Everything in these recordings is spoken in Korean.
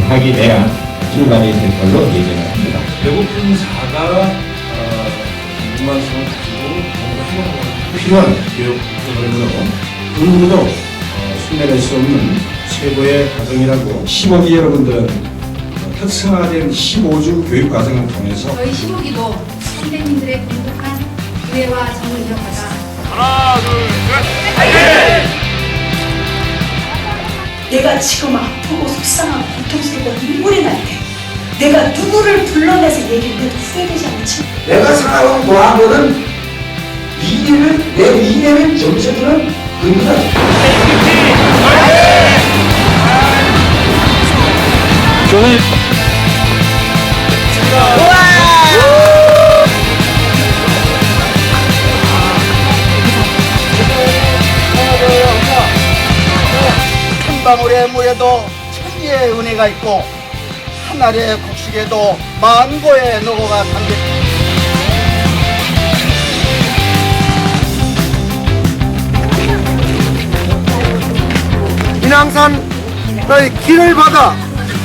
화기애애한 출발이 될 걸로 예정을 합니다. 배고픈 자가 어, 무만성을 가지고 뭔가 필요한 교육 프로그램으로 그 누구도 어, 흉내낼 수 없는 최고의 과정이라고 15기 여러분들은 어, 특성화된 15주 교육 과정을 통해서 저희 시국이도 선생님들의 공복한 우애와 정을 이어가다 내가 지금 아프고 속상하고 고통스럽고 눈물이 날 때 내가 누구를 불러내서 얘기를 해도 후회되지 않지 내가 생각하고 뭐한 거는 미래를 내 미래를 정체주는 그입니다. 한 방울의 물에도 천지의 은혜가 있고 한 알의 곡식에도 만고의 노고가 담겨 인왕산 너희 길을 받아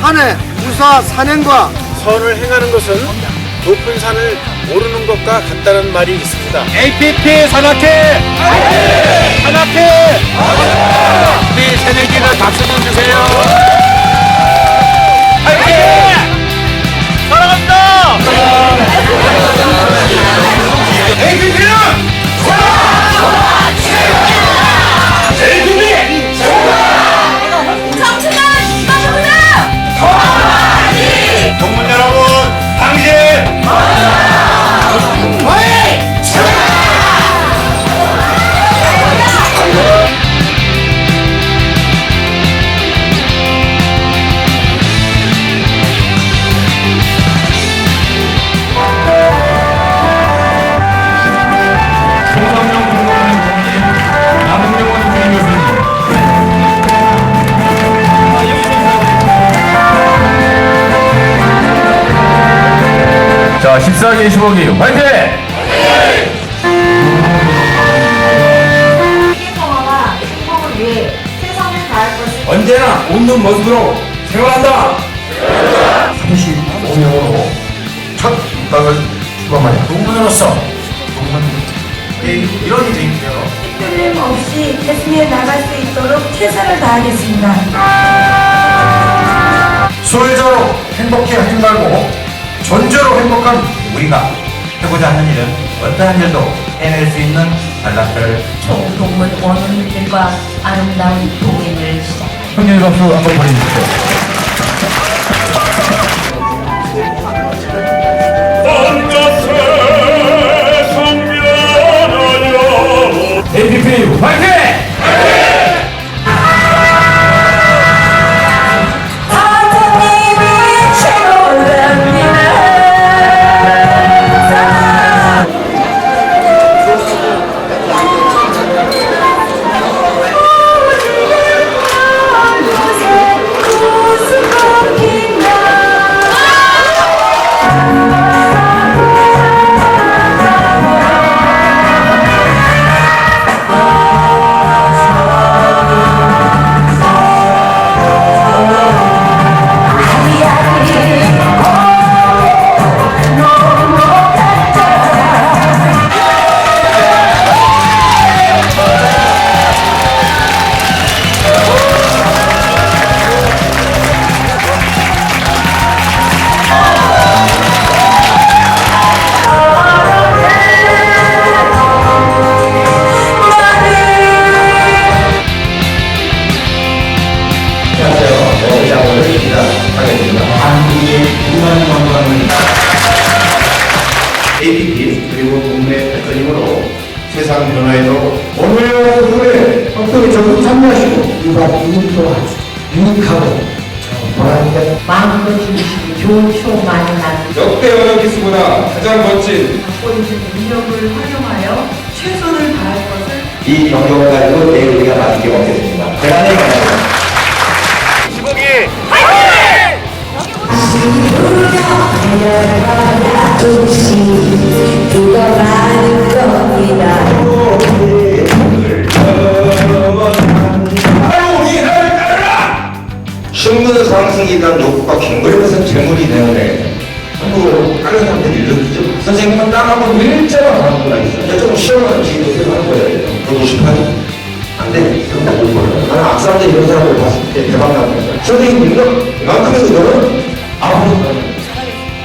한해 무사 산행과 선을 행하는 것은 높은 산을 오르는 것과 같다는 말이 있습니다. APP 산악회! 산악회! 우리 새내기는 박수 좀 주세요. 화이팅! 사랑합니다! 동문 자 14기 25기 화이팅! 세계평화와 행복을 위해 최선을 다할 것을 언제나 웃는 모습으로 생활한다! 35명으로 첫 입학을 출범하여 동문으로서 동문 이론이 되있고요 틀림없이 대승에 나갈 수 있도록 최선을 다하겠습니다 소외자로 행복해 하지 말고 존재로 행복한 우리가 해보자 하는 일은 어떠한 일도 해낼 수 있는 단락들을 동문 원어민들과 아름다운 동행을 시작합니다. 형님 박수 한번 보내주십시오. 15기 화이팅! 달려가다 조금씩 죽어가는 겁니다. 신분 상승에 대한 욕구가 갱거리면서 재물이 되는데 한국으로 다른 사람들이 일러주죠. 선생님은 땅하고 가는 거라 있어요. 좀 시원한 지도 하는 거예요. 너도 싶어요? 안 돼. 그런 거못 벌어. 나는 악사한테 이런 사람을 봤을 때 대박 나는 거야. 선생님, 이거 이만큼에서 너는 아무것도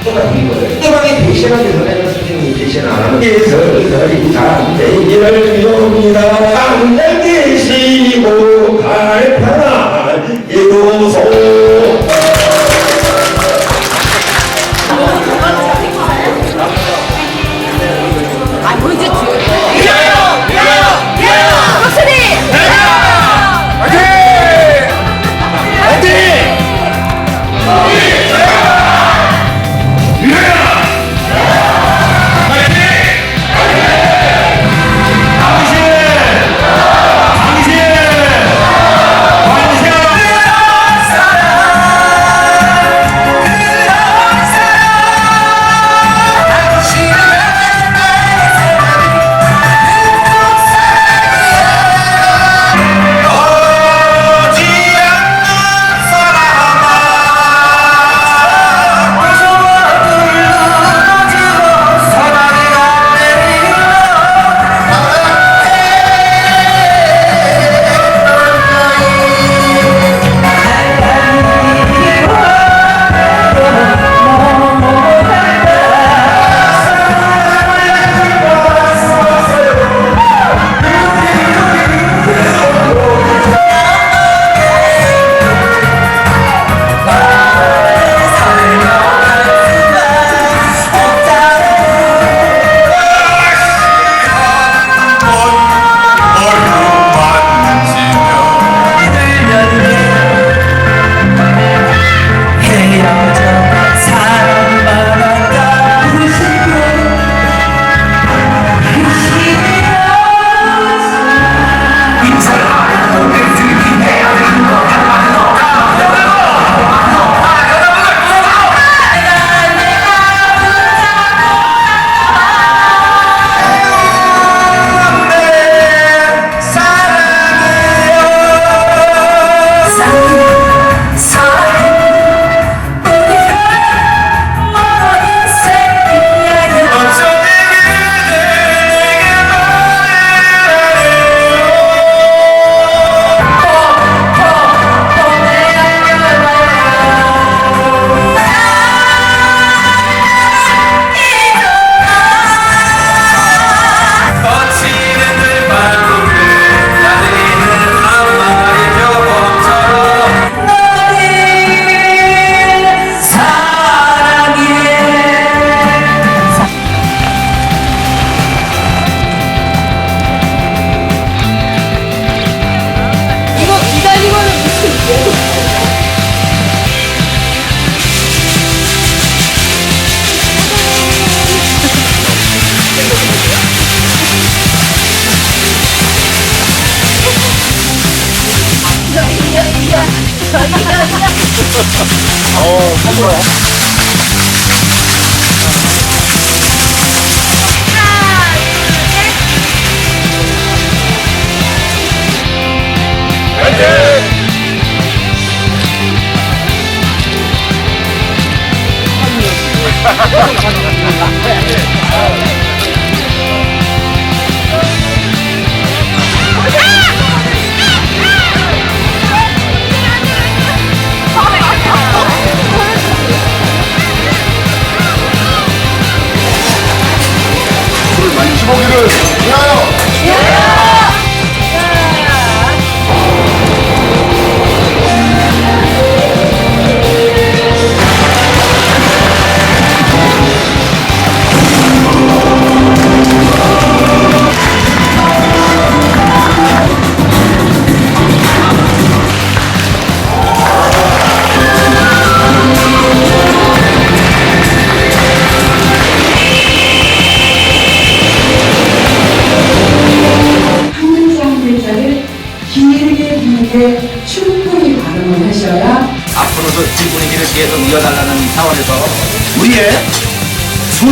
똑같은 거예요. 상대방이 대신하게 전에는 선생님이 대신 안 하는 예설설이 담대기를 옵니다. 땅날 계시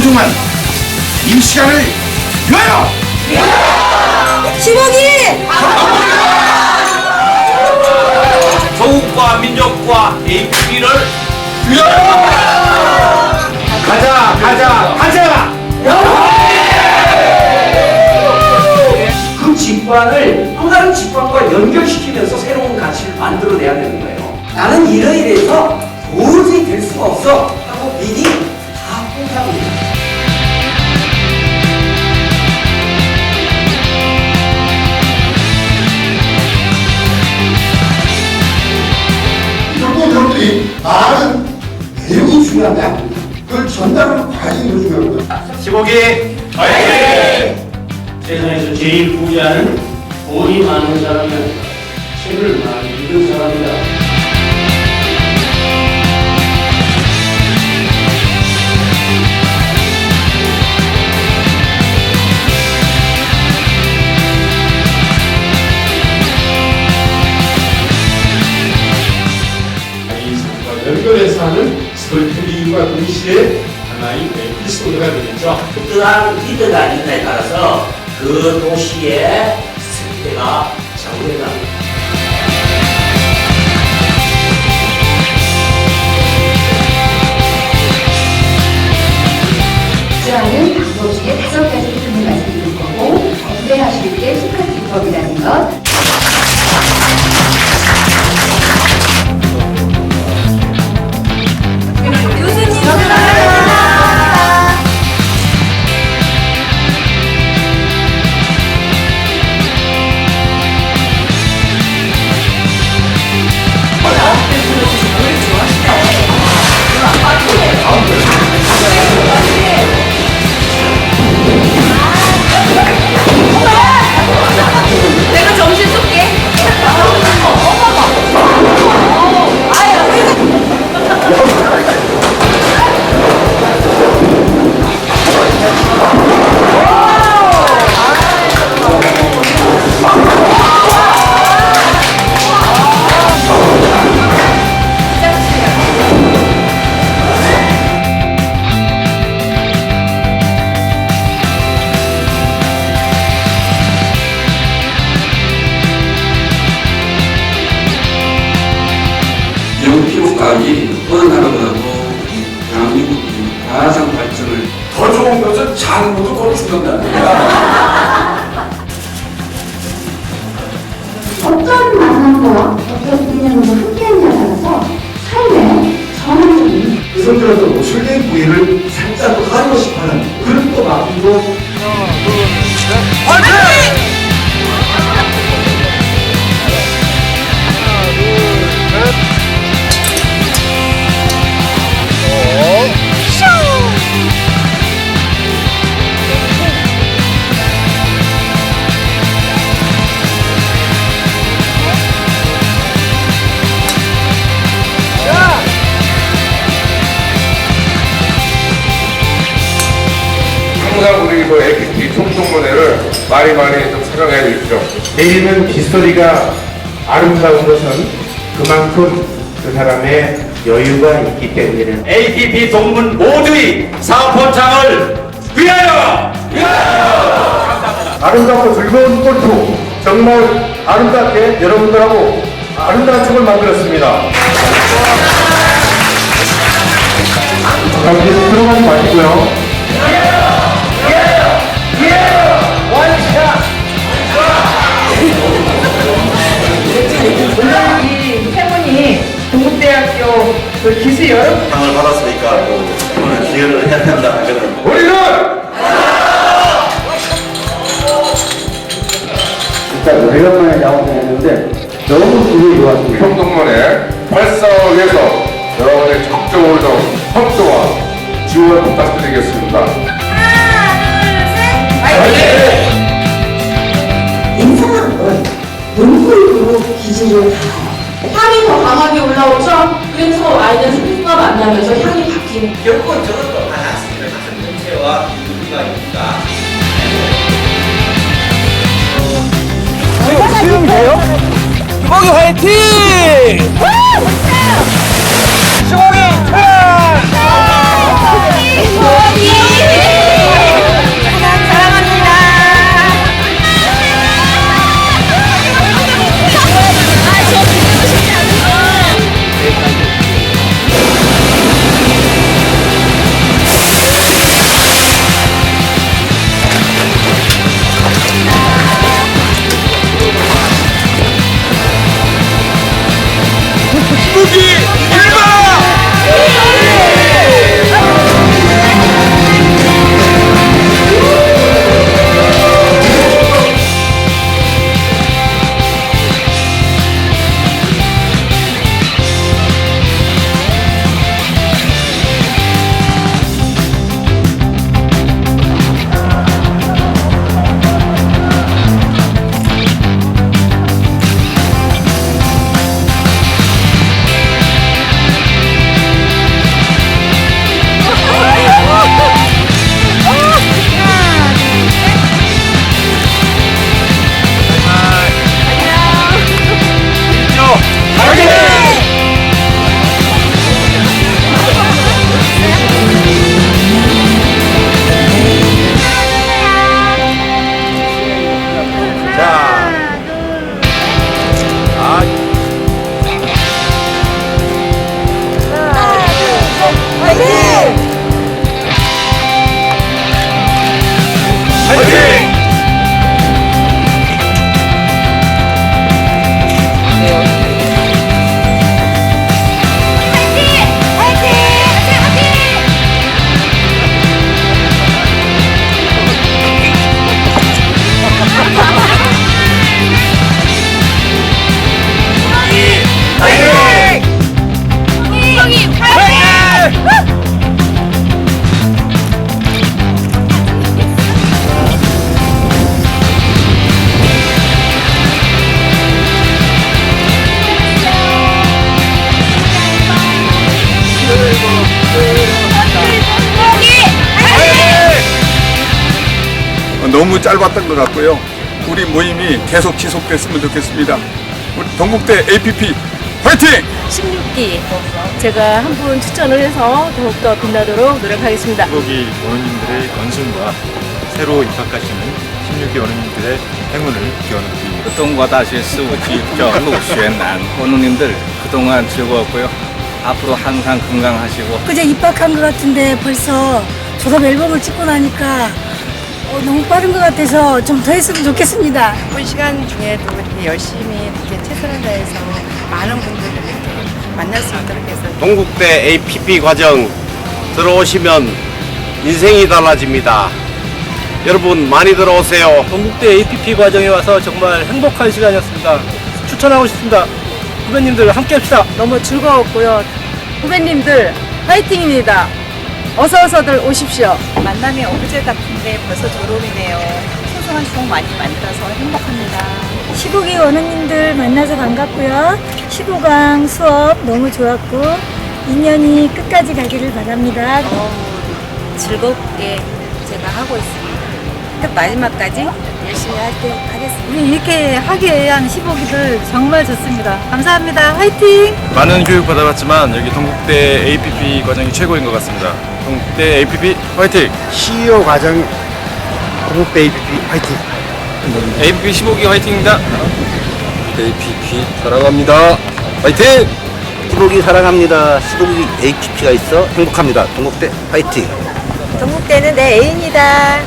소중한 이 시간을 위하여! 시목이! 조국과 민족과 AP를 가자 가자 가자! 그 직관을 또 다른 직관과 연결시키면서 새로운 가치를 만들어내야 되는 거예요. 나는 이러이러해서 도저히 될 수가 없어. 하고 미리 말은 매우 중요한데 그걸 전달하는 과정이 더 중요합니다. 시국이 세상에서 제일 부자는 돈이 많은 아니라 책을 많이 읽은 사람이다. 동시에 하나의 에피소드가 되겠죠. 뜨한 리더가 있느냐에 따라서 그 도시의 생태가. 주하는 방법 중에 다섯 가지를 듣는 말씀드릴 거고 구매하실 때 속한 기법이라는 것 내리는 빗소리가 아름다운 것은 그만큼 그 사람의 여유가 있기 때문이에요. APP 동문 모두의 사업원창을 위하여! 아름답고 즐거운 골프 정말 아름답게 여러분들하고 아름다운 춤을 만들었습니다. 감기 들어가지 마시고요. 동국대학교 그 기수 여러 상을 받았으니까 오늘 기여를 해야 된다 하거든. 우리는 진짜 오래간만에 야구했는데 너무 기분이 좋았습니다. 총동문회 활성화를 위해서 여러분의 적극적으로 그래서 아이들 스피커 만나면서 향이 바뀌는. 결국은 저것도 다 학생들 같은 문제와 이유가 있다. 수영 돼요? 주먹이 화이팅! 너무 짧았던 것 같고요. 우리 모임이 계속 지속됐으면 좋겠습니다. 우리 동국대 APP 화이팅! 16기 제가 한 분 추천을 해서 더욱더 빛나도록 노력하겠습니다. 16기 원우님들의 연승과 새로 입학하시는 16기 원우님들의 행운을 기원드립니다. 东国大学事务局叫陆学南，원우님들 그동안 즐거웠고요. 앞으로 항상 건강하시고 그제 입학한 것 같은데 벌써 졸업 앨범을 찍고 나니까 어, 너무 빠른 것 같아서 좀 더 했으면 좋겠습니다. 바쁜 시간 중에도 이렇게 열심히 이렇게 최선을 다해서 많은 분들을 이렇게 만날 수 있도록 해서 동국대 APP 과정 들어오시면 인생이 달라집니다. 여러분 많이 들어오세요. 동국대 APP 과정에 와서 정말 행복한 시간이었습니다. 추천하고 싶습니다. 후배님들 함께 합시다. 너무 즐거웠고요. 후배님들 화이팅입니다. 어서 어서들 오십시오. 만남이 어제 같은데 벌써 졸업이네요. 소소한 추억 많이 만들어서 행복합니다. 15기 원우님들 만나서 반갑고요. 15강 수업 너무 좋았고 인연이 끝까지 가기를 바랍니다. 즐겁게 제가 하고 있습니다. 끝 마지막까지 열심히 할게 하겠습니다. 이렇게 하게 한 15기들 정말 좋습니다. 감사합니다. 화이팅! 많은 교육 받아봤지만 여기 동국대 APP 과정이 최고인 것 같습니다. 동국대 APP 화이팅! CEO 과정 동국대 APP 화이팅! APP 15기 화이팅입니다. APP 사랑합니다. 화이팅! 15기 사랑합니다. 15기 APP가 있어 행복합니다. 동국대 화이팅! 동국대는 내 애인이다.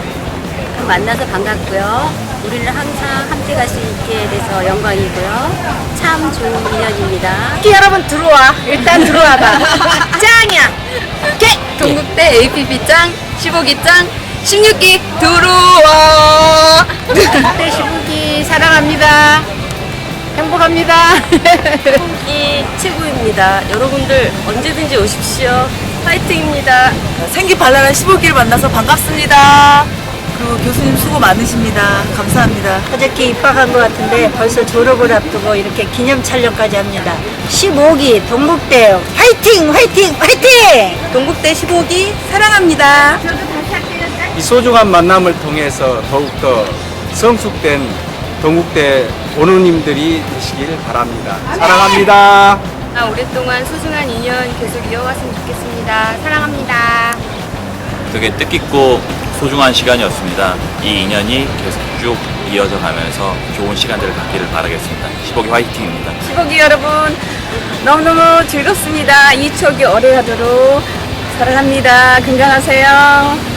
만나서 반갑고요. 우리는 항상 함께 갈 수 있게 돼서 영광이고요. 참 좋은 인연입니다. 여러분 들어와. 일단 들어와봐. 동국대 APP 짱, 15기 짱, 16기 들어와. 동국대 15기 사랑합니다. 행복합니다. 이 최고입니다. 여러분들 언제든지 오십시오. 파이팅입니다. 생기 발랄한 15기를 만나서 반갑습니다. 그리고 교수님 수고 많으십니다. 감사합니다. 어저께 입학한 것 같은데 벌써 졸업을 앞두고 이렇게 기념 촬영까지 합니다. 15기 동국대 화이팅! 화이팅! 화이팅! 동국대 15기 사랑합니다. 이 소중한 만남을 통해서 더욱더 성숙된 동국대 원우님들이 되시길 바랍니다. 사랑합니다. 오랫동안 소중한 인연 계속 이어갔으면 좋겠습니다. 사랑합니다. 되게 뜻깊고 소중한 시간이었습니다. 이 인연이 계속 쭉 이어져 가면서 좋은 시간들을 갖기를 바라겠습니다. 15기 화이팅입니다. 15기 여러분 너무너무 즐겁습니다. 이 추억이 오래가도록 사랑합니다. 건강하세요.